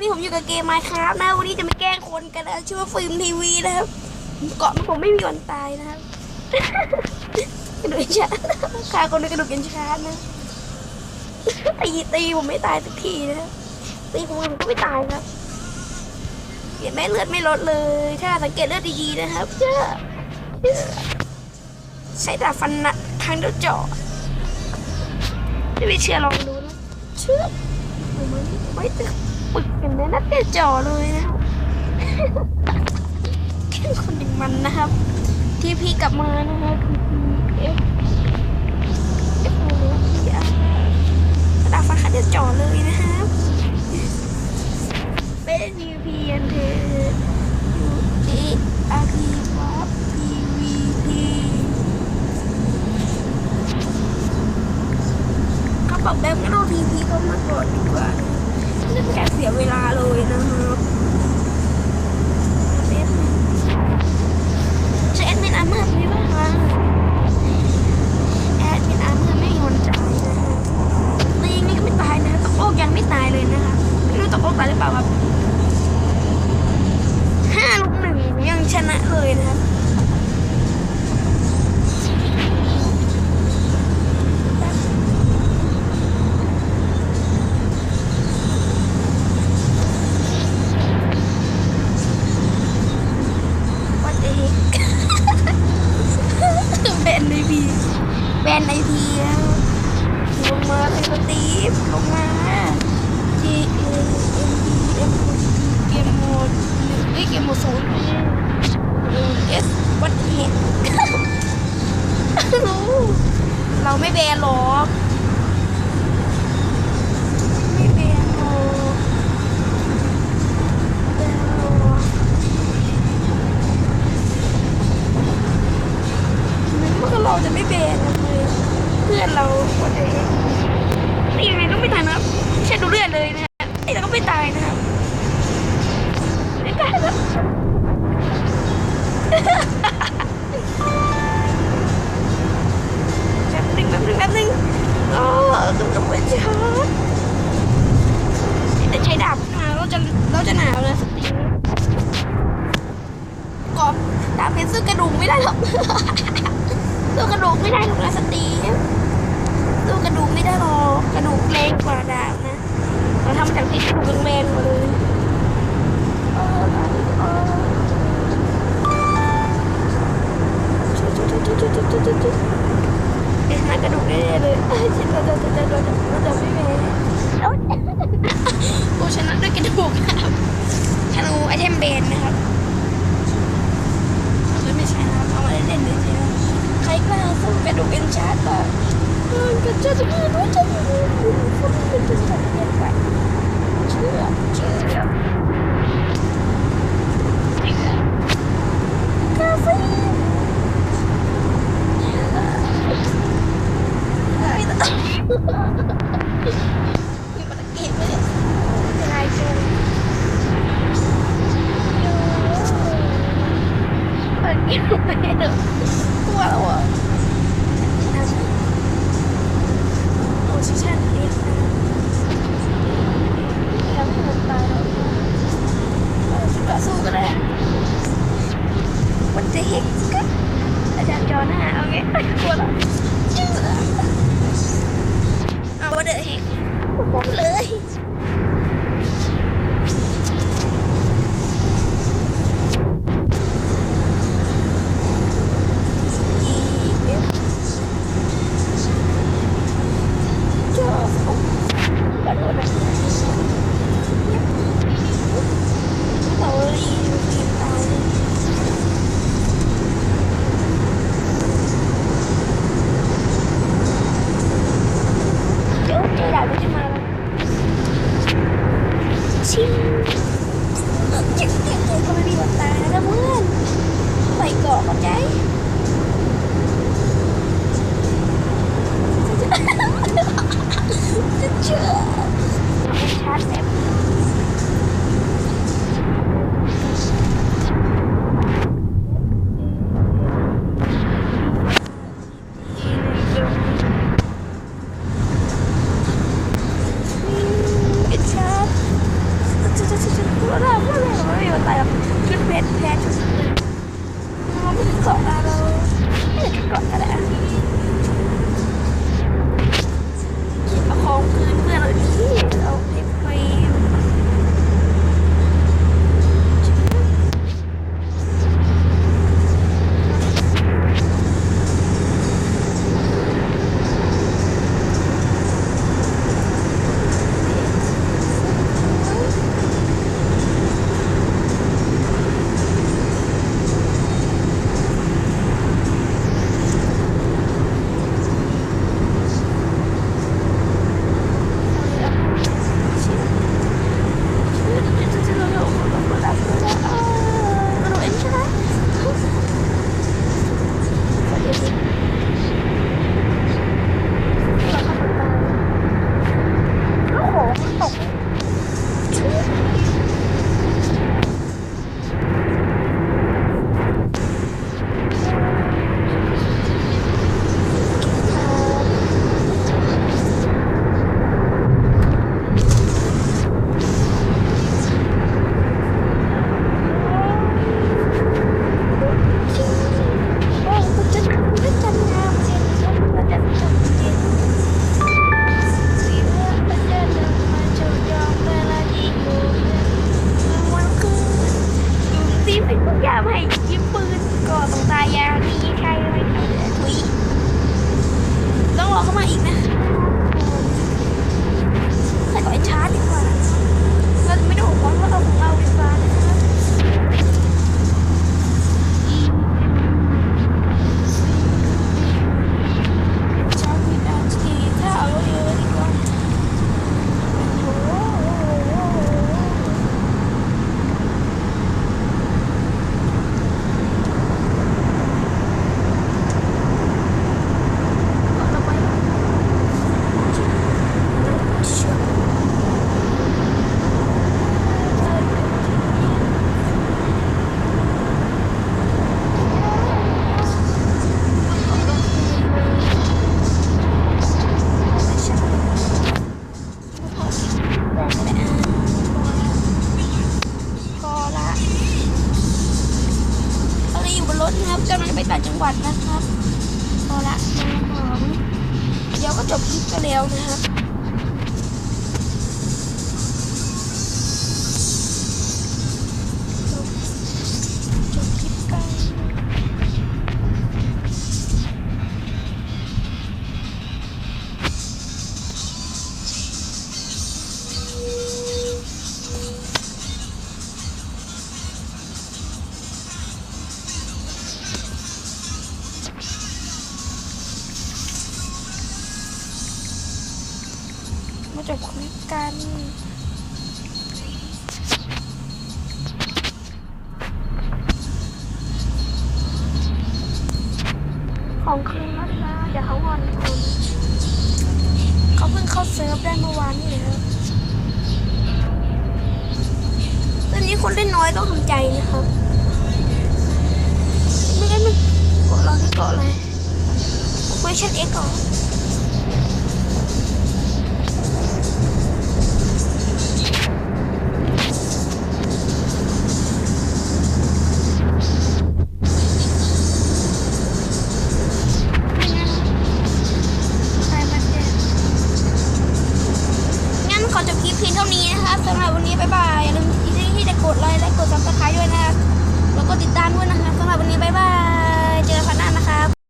วันนี้ผมอยู่กับเกมไมค์ครับนะวันนี้จะไม่แกล้งคนกันนะชื่อว่าฟิล์มทีวีนะครับเกาะผมไม่มีวันตายนะครับกระดูกเย็นชาฆ่าคนด้กระดูกเย็นชานะตีตีผมไม่ตายสักทีนะตีผมผมก็ไม่ตายครับเห็นไหมเลือดไม่ลดเลย ถ้าสังเกตเลือดดีๆนะครับเจ้าใช้ดาบฟันนะทางเดียวเจาะไม่เชื่อลองดูนะเชื่อมันไม่ตึก ปึกกันเลยนะเดียวจาะเลยนะครับแค่คนหนึ่งมันนะครับ ที่พี่กลับมานะครับเอฟเอฟโอพีอาร์ดาฟันขาเดียวจาะเลยนะครับเป็นยูพีเอ็นเทยูเออาร์พีป๊อปพีวีพีเขาบอกแบบงั้นเอาทีพีเขามาก่อนดีกว่า เป็นการเสียเวลาเลยนะครับเจนจะแอดมินอาเมอร์มีบ้างคะ ดามเพชรซื้อกระดูกไม่ได้หรอกซื้อกระดูกไม่ได้หรอกนะสตีฟสู้กระดูกไม่ได้หรอกกระดูกเล็กกว่าดาบนะมาทำมาจากเพชกระดูกแมนหมดเลยเอ๊ะหากระดูกได้เลยฉันจะจะจะจะจะจะไม่แม่โอ้ชนะด้วยกระดูกครับธนูไอเทมเบนนะครับ ชาเขาไม่ได้เล่นจริงๆใครกล้าสู้กระดูกเอ็นชาต่อก็จะจะไม่รู้จะไม่รู้คนเป็นตัวสัตว์เลี้ยไปเชื่อเชื่อคาเฟ่ไม่ต้อง 没的，我。车。我。Yes. อย่าให้ยิงปืนก่อนตรงตายางนี้ใครไม่เอาเดี๋ยวถุยต้องรอเข้ามาอีกนะใครต่อยชาร์จดีกว่าเราจะไม่ได้บอกว่าเราของเราไฟฟ้านะ กัน ของคืนแล้วนะเดี๋ยวเขางอนคุณเขาเพิ่งเข้าเซิร์ฟได้เมื่อวานนี่เลยครับตอนนี้คนเล่นน้อยต้องทำใจนะครับไม่ได้ไม่กาะเราที่เกาะอะไร question x ก่อน